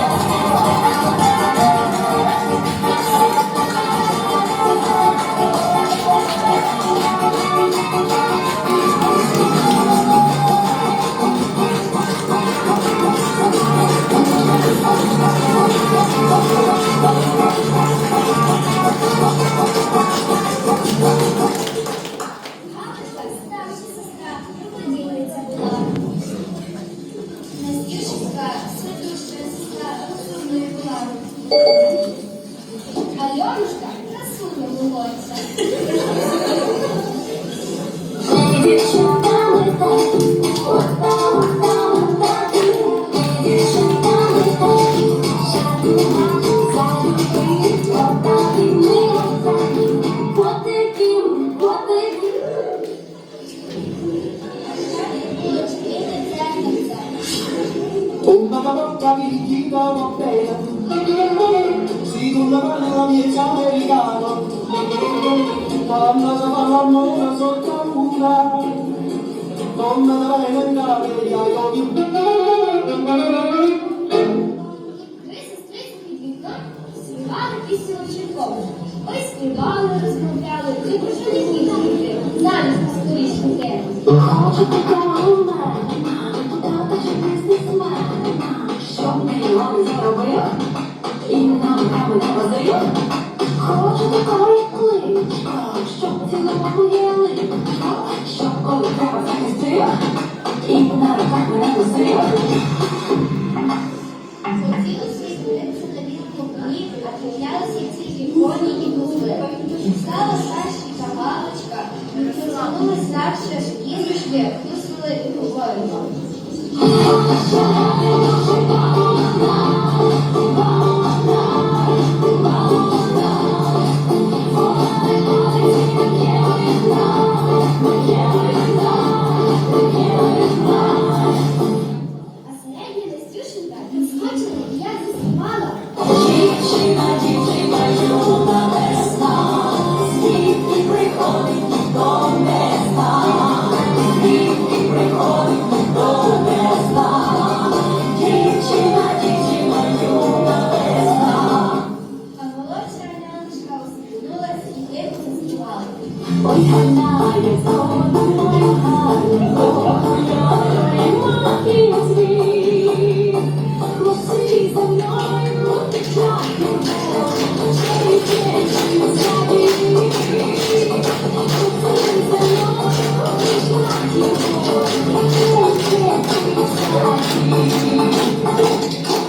와. Три сестри під вікном співали пісню Чайковича. Ой співали, розмовляли, ти боже не замість історичних теми. Насівці і коні і дуби. Стала старші та бабочка, Ми старше і зайшли, пустили і говоримо. Boom.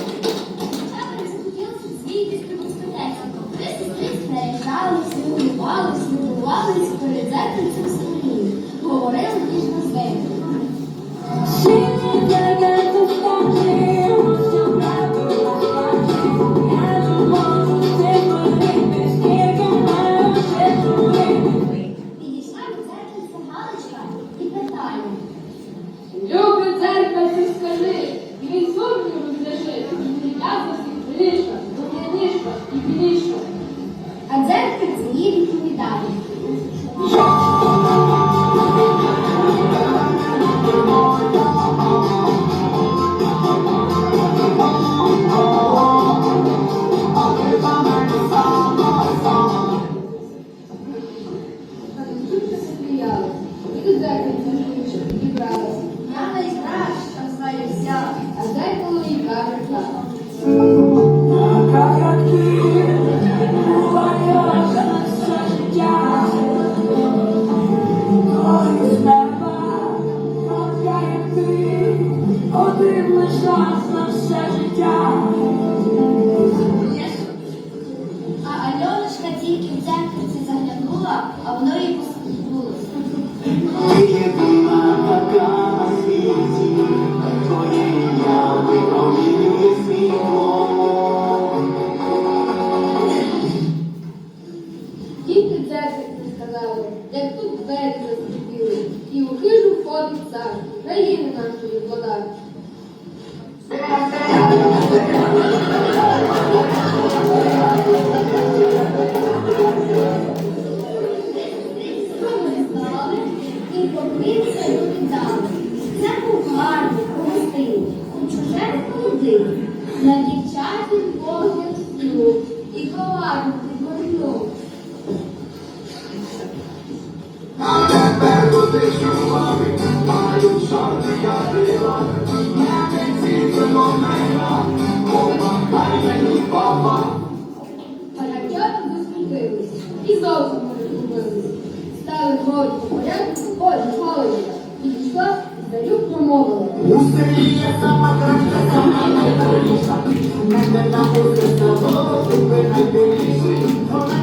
Thank you.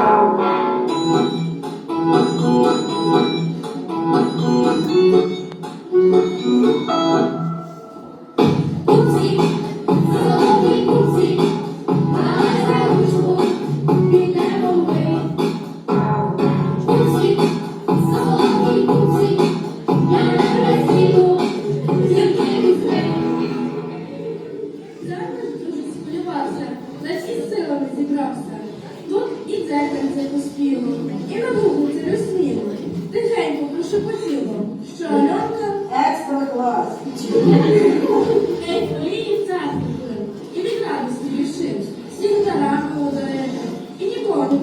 alma.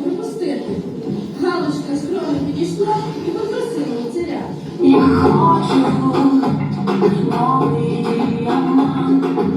пропустити. Галочка скромно підійшла і попросила у царя. Я хочу, новий діамант.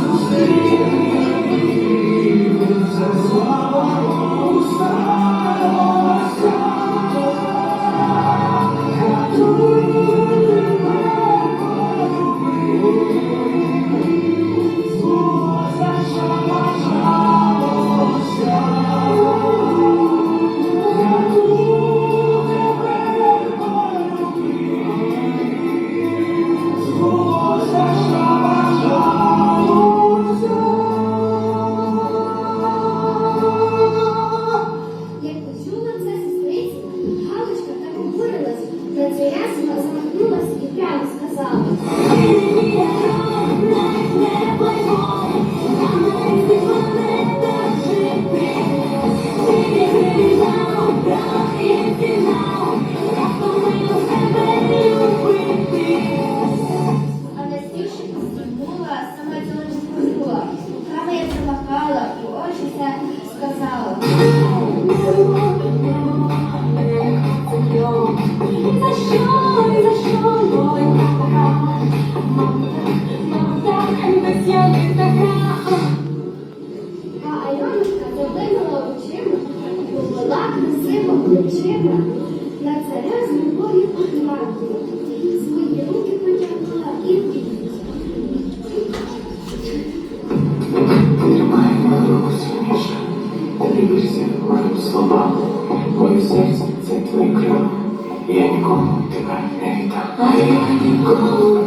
зустрінемося, слава. Почула це сестриця, галочка так обурилась, на цей раз вона замахнулась і прямо сказала. Плечима, на царя з любов'ю поглядала, свої руки потягнула і вбігла. Тримай мою сильніше, ти моїм словам, моє серце це твої крила, я нікому тебе не віддам. А я ніколи